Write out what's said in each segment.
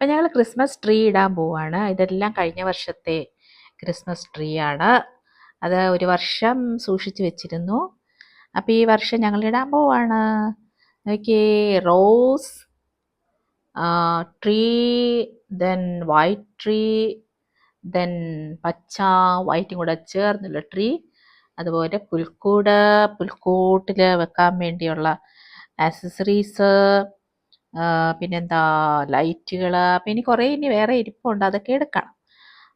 അപ്പം ഞങ്ങൾ Christmas tree ഇടാൻ പോവുകയാണ് ഇതെല്ലാം കഴിഞ്ഞ വർഷത്തെ ക്രിസ്മസ് ട്രീ ആണ്. അത് ഒരു വർഷം സൂക്ഷിച്ചു വെച്ചിരുന്നു. അപ്പം ഈ വർഷം ഞങ്ങൾ ഇടാൻ പോവാണ്. നോക്കിയേ rose tree then white tree then പച്ച വൈറ്റും കൂടെ ചേർന്നുള്ള ട്രീ അതുപോലെ പുൽക്കൂട് പുൽക്കൂട്ടിൽ വെക്കാൻ വേണ്ടിയുള്ള ആക്സസറീസ് പിന്നെന്താ ലൈറ്റുകൾ അപ്പം ഇനി കുറേ ഇനി വേറെ ഇരിപ്പുണ്ട് അതൊക്കെ എടുക്കണം.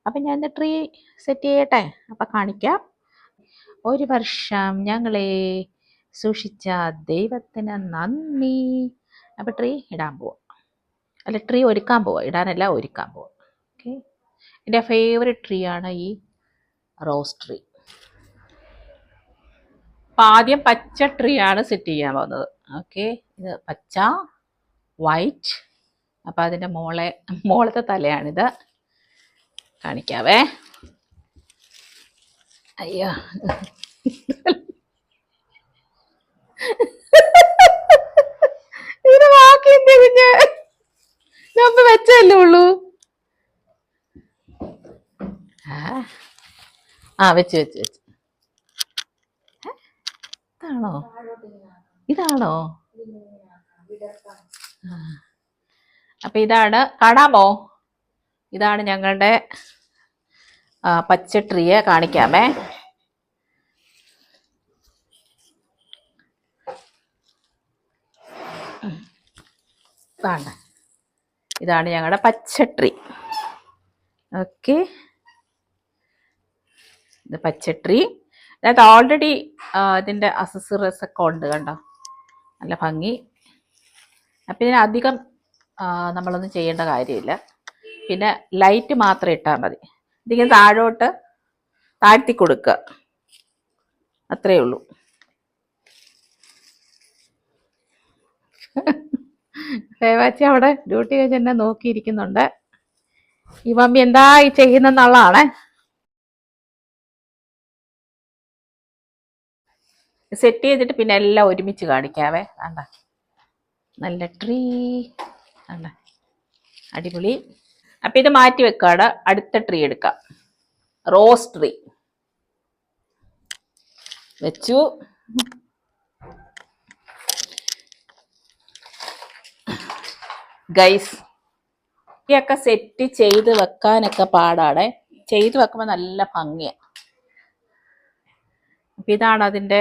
അപ്പം ഞാൻ ട്രീ സെറ്റ് ചെയ്യട്ടെ? അപ്പം കാണിക്കാം. ഒരു വർഷം ഞങ്ങളെ സൂക്ഷിച്ച ദൈവത്തിന് നന്ദി. അപ്പം ട്രീ ഇടാൻ പോവാം. അല്ല ട്രീ ഒരുക്കാൻ പോവാം. ഇടാനല്ല ഒരുക്കാൻ പോവാം. ഓക്കെ? എന്റെ ഫേവററ്റ് ട്രീ ആണ് ഈ റോസ് ട്രീ. അപ്പം ആദ്യം പച്ച ട്രീ ആണ് സെറ്റ് ചെയ്യാൻ പോകുന്നത്. ഓക്കെ? ഇത് പച്ച വൈറ്റ് അപ്പോൾ അതിന്റെ മോളെ മോളത്തെ തലയാണിത്. കാണിക്കാവേ. അയ്യോ. ഇതിന് ബാക്കി എന്ത് കുഞ്ഞ്? നമ്മ വെച്ചല്ലേ ഉള്ളൂ. ആ. വെച്ച് വെച്ച് വെച്ച്. ഇതാണോ? ഇതാണോ. അപ്പൊ ഇതാണ് കാണാമോ? ഇതാണ് ഞങ്ങളുടെ പച്ച ട്രീയെ കാണിക്കാമേ. ഇതാണ്. ഇതാണ് ഞങ്ങളുടെ പച്ച ട്രീ. ഓക്കെ. ഇത് പച്ച ട്രീ. അതിനകത്ത് ഓൾറെഡി ഇതിന്റെ അസസറീസ് ഒക്കെ ഉണ്ട് കണ്ടോ? നല്ല ഭംഗി. അപ്പം ഇതിന് അധികം ആ, നമ്മളൊന്നും ചെയ്യേണ്ട കാര്യമില്ല. പിന്നെ ലൈറ്റ് മാത്രം ഇട്ടാൽ മതി. ഇതിങ്ങനെ താഴോട്ട് താഴ്ത്തി കൊടുക്കുക. അത്രയേ ഉള്ളൂ. ദേവാച്ചി അവിടെ ഡ്യൂട്ടി കഴിഞ്ഞ് എന്നെ നോക്കിയിരിക്കുന്നുണ്ട്. ഈ മമ്മി എന്താ ഈ ചെയ്യുന്നെന്നുള്ളതാണേ. സെറ്റ് ചെയ്തിട്ട് പിന്നെ എല്ലാം ഒരുമിച്ച് കാണിക്കാവേ വേണ്ട. നല്ല ട്രീ അല്ല അടിപൊളി. അപ്പം ഇത് മാറ്റി വെക്കാണ് അടുത്ത ട്രീ എടുക്കാം. റോസ് ട്രീ വെച്ചു. ഗൈസ് ഇതൊക്കെ സെറ്റ് ചെയ്ത് വെക്കാനൊക്കെ പാടാണ്. ചെയ്ത് വെക്കുമ്പോൾ നല്ല ഭംഗിയാണ് അപ്പം ഇതാണ് അതിന്റെ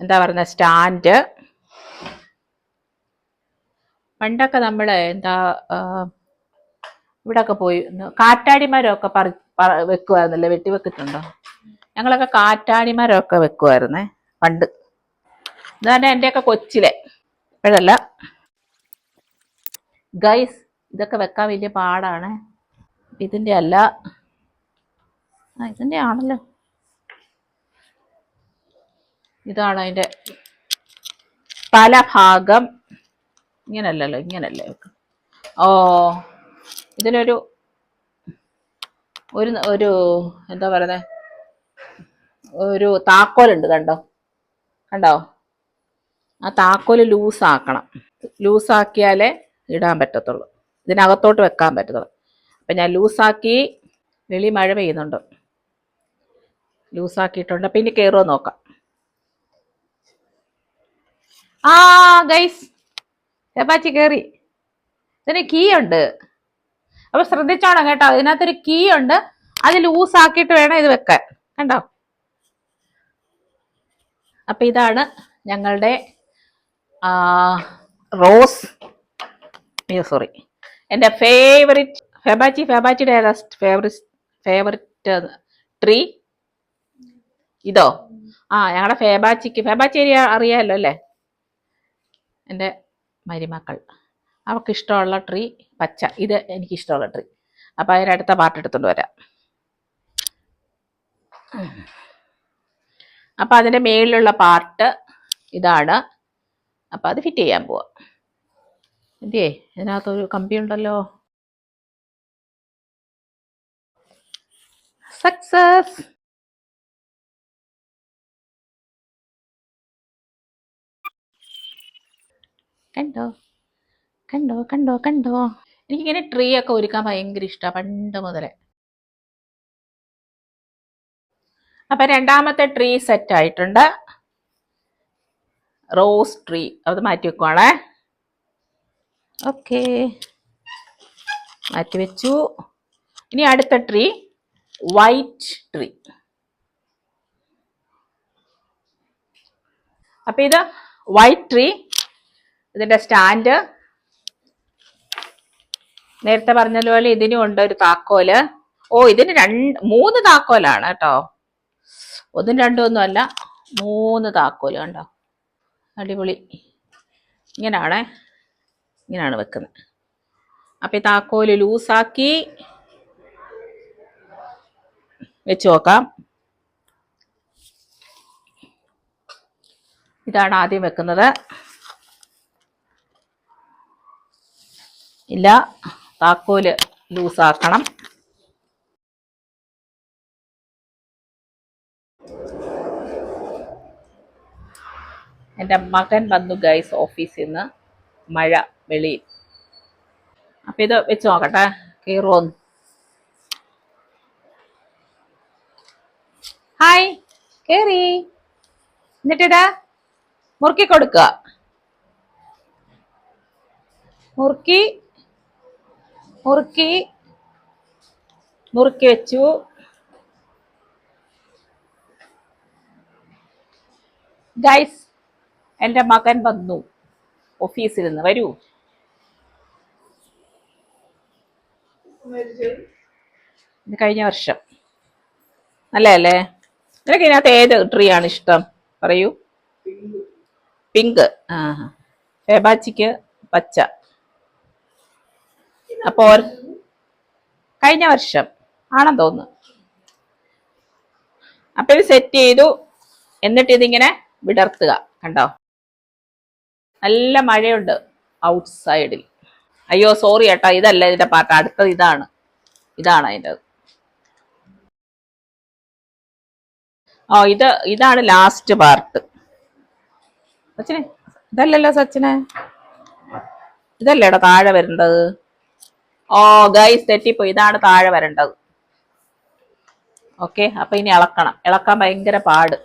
എന്താ പറയുക സ്റ്റാൻഡ് പണ്ടൊക്കെ നമ്മൾ എന്താ ഇവിടെയൊക്കെ പോയി കാറ്റാടിമാരൊക്കെ പറി വെക്കുമായിരുന്നല്ലേ വെട്ടി വെക്കിട്ടുണ്ടോ ഞങ്ങളൊക്കെ കാറ്റാടിമാരൊക്കെ വെക്കുമായിരുന്നേ പണ്ട്. ഇതാണ് എന്റെയൊക്കെ കൊച്ചിലെ. ഇപ്പോഴല്ല. ഗൈസ് ഇതൊക്കെ വെക്കാൻ വലിയ പാടാണ്. ഇതിന്റെ അല്ല. ഇതിന്റെ ആണല്ലോ. ഇതാണ് അതിന്റെ പല ഭാഗം. ഇങ്ങനല്ലല്ലോ ഇങ്ങനല്ലേ. ഓ ഇതിനൊരു ഒരു ഒരു എന്താ പറയുന്നത് ഒരു താക്കോലുണ്ട് കണ്ടോ? കണ്ടോ? ആ താക്കോൽ ലൂസാക്കണം. ലൂസാക്കിയാലേ ഇടാൻ പറ്റത്തുള്ളൂ. ഇതിനകത്തോട്ട് വെക്കാൻ പറ്റത്തുള്ളൂ. അപ്പം ഞാൻ ലൂസാക്കി വെളി മഴ പെയ്യുന്നുണ്ട്. ലൂസാക്കിയിട്ടുണ്ട്. അപ്പം ഇനി കയറുമോ നോക്കാം. ആ ഗൈസ് ചപ്പാച്ചി കയറി ഇതിന് കീ ഉണ്ട്. അപ്പൊ ശ്രദ്ധിച്ചോണം കേട്ടോ. ഇതിനകത്തൊരു കീ ഉണ്ട്. അത് ലൂസ് ആക്കിയിട്ട് വേണം ഇത് വെക്കാൻ. കണ്ടോ? അപ്പൊ ഇതാണ് ഞങ്ങളുടെ റോസ്. സോറി എന്റെ ഫേവറിറ്റ് ഫെബാച്ചി ഫെബാച്ചിയുടെ ഫേവറിറ്റ് ഫേവറിറ്റ് ട്രീ ഇതോ? ആ ഞങ്ങളുടെ ഫേബാച്ചിക്ക് ഫേബാച്ചി ഏരിയ അറിയാമല്ലോ അല്ലേ? എന്റെ മരുമക്കൾ. അവർക്ക് ഇഷ്ടമുള്ള ട്രീ പച്ച. ഇത് എനിക്ക് ഇഷ്ടമുള്ള ട്രീ. അപ്പം അടുത്ത പാർട്ട് എടുത്തുകൊണ്ട് വരാം. അപ്പോൾ അതിന്റെ മേളിലുള്ള പാർട്ട് ഇതാണ്. അപ്പോൾ അത് ഫിറ്റ് ചെയ്യാൻ പോവാം. ഇതേ ഇതിനകത്തൊരു കമ്പി ഉണ്ടല്ലോ സക്സസ്! കണ്ടോ? കണ്ടോ കണ്ടോ കണ്ടോ? എനിക്കിങ്ങനെ ട്രീ ഒക്കെ ഒരുക്കാൻ ഭയങ്കര ഇഷ്ടമാണ് പണ്ട് മുതലേ. അപ്പം രണ്ടാമത്തെ ട്രീ സെറ്റ് ആയിട്ടുണ്ട്. റോസ് ട്രീ അത് മാറ്റി വെക്കുവാണേ. ഓക്കെ മാറ്റി വെച്ചു. ഇനി അടുത്ത ട്രീ വൈറ്റ് ട്രീ അപ്പം ഇത് വൈറ്റ് ട്രീ ഇതിന്റെ സ്റ്റാൻഡ് നേരത്തെ പറഞ്ഞതുപോലെ ഇതിനും ഉണ്ട് ഒരു താക്കോൽ. ഓ ഇതിന് രണ്ട് മൂന്ന് താക്കോലാണ് കേട്ടോ. ഒന്നും രണ്ടും ഒന്നും അല്ല മൂന്ന് താക്കോൽ കണ്ടോ? അടിപൊളി. ഇങ്ങനാണ്. ഇങ്ങനെയാണ് വെക്കുന്നത്. അപ്പൊ ഈ താക്കോൽ ലൂസാക്കി വെച്ച് നോക്കാം. ഇതാണ് ആദ്യം വെക്കുന്നത്. ഇല്ല താക്കോൽ ലൂസാക്കണം. എന്റെ മകൻ വന്നു ഗൈസ് ഓഫീസിൽ നിന്ന് മഴ വെളിയിൽ അപ്പം ഇത് വെച്ച് നോക്കട്ടെ കീറോന്ന് ഹായ് കേറി. എന്നിട്ടിടാ മുറുക്കി കൊടുക്കുക. മുറുക്കി മുറുക്കി മുറുക്കി വെച്ചു. ഗൈസ് എന്റെ മകൻ വന്നു. ഓഫീസിൽ നിന്ന്. വരൂ. ഇത് കഴിഞ്ഞ വർഷം. നല്ലതല്ലേ? നിനക്ക് ഇതിനകത്ത് ഏത് ട്രീ ആണ് ഇഷ്ടം? പറയൂ. പിങ്ക്. ആ ഹേബാച്ചിക്ക് പച്ച. അപ്പോ കഴിഞ്ഞ വർഷം ആണെന്ന് തോന്നുന്നു. അപ്പൊ ഇത് സെറ്റ് ചെയ്തു. എന്നിട്ട് ഇതിങ്ങനെ വിടർത്തുക. കണ്ടോ? നല്ല മഴയുണ്ട് ഔട്ട് സൈഡിൽ അയ്യോ സോറി ഏട്ടാ. ഇതല്ല ഇതിന്റെ പാട്ട് അടുത്തത് ഇതാണ്. ഇതാണ് അതിന്റെ ഓ ഇത് ഇതാണ് ലാസ്റ്റ് പാർട്ട് സച്ചിനെ ഇതല്ലല്ലോ സച്ചിനെ? ഇതല്ലേടാ താഴെ വരേണ്ടത് ഓ ഗൈസ് തെറ്റിപ്പോയി. ഇതാണ് താഴെ വരേണ്ടത്. ഓക്കെ അപ്പൊ ഇനി ഇളക്കണം. ഇളക്കാൻ ഭയങ്കര പാട്.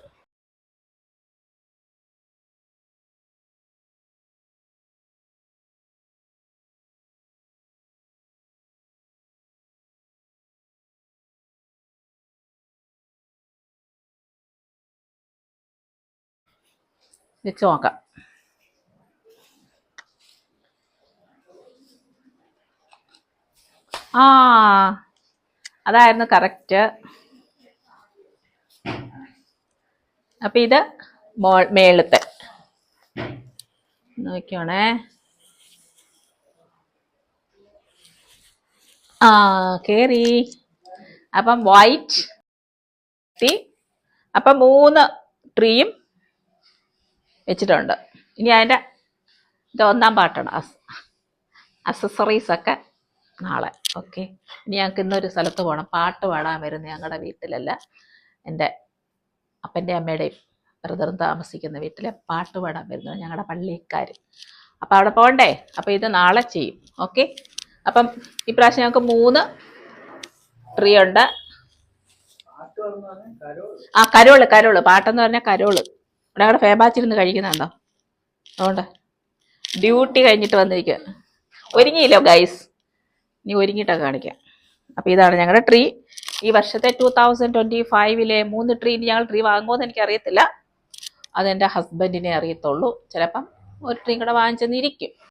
വെച്ച് നോക്കാം. ആ അതായിരുന്നു കറക്റ്റ്. അപ്പൊ ഇത് മേളത്തെ. നോക്കിയോണേ. ആ കേറി. അപ്പം വൈറ്റ് ടീ അപ്പം മൂന്ന് ട്രീയും വെച്ചിട്ടുണ്ട്. ഇനി അതിന്റെ ഇത് ഒന്നാം പാട്ടാണ്. അസസറീസൊക്കെ നാളെ. ഓക്കെ. ഇനി ഞങ്ങൾക്ക് ഇന്നൊരു സ്ഥലത്ത് പോകണം പാട്ട് പാടാൻ വരുന്ന ഞങ്ങളുടെ വീട്ടിലല്ല. എന്റെ അപ്പന്റെ അമ്മയുടെയും ബ്രദറും താമസിക്കുന്ന വീട്ടിലെ പാട്ട് പാടാൻ വരുന്നത് ഞങ്ങളുടെ പള്ളിക്കാർ അപ്പം അവിടെ പോകണ്ടേ അപ്പം ഇത് നാളെ ചെയ്യും. ഓക്കെ? അപ്പം ഇപ്രാവശ്യം ഞങ്ങൾക്ക് മൂന്ന് ട്രീ ഉണ്ട്. ആ കരോൾ കരോൾ. പാട്ടെന്ന് പറഞ്ഞാൽ കരോൾ. ഞങ്ങളുടെ ഫേബാച്ചിരുന്ന് കഴിക്കുന്നുണ്ടോ അതുകൊണ്ട് ഡ്യൂട്ടി കഴിഞ്ഞിട്ട് വന്നിരിക്കുക ഒരുങ്ങിയില്ലോ ഗൈസ്? ഇനി ഒരുങ്ങിയിട്ടൊക്കെ കാണിക്കാം. അപ്പോൾ ഇതാണ് ഞങ്ങളുടെ ട്രീ ഈ വർഷത്തെ ടൂ തൗസൻഡ് ട്വന്റി ഫൈവിലെ മൂന്ന് ട്രീ ഇനി ഞങ്ങൾ ട്രീ വാങ്ങുമോ വാങ്ങുമോയെന്ന് എനിക്കറിയത്തില്ല അതെന്റെ ഹസ്ബൻഡിനെ അറിയത്തുള്ളൂ. ചിലപ്പം ഒരു ട്രീ കൂടെ വാങ്ങിച്ചെന്നിരിക്കും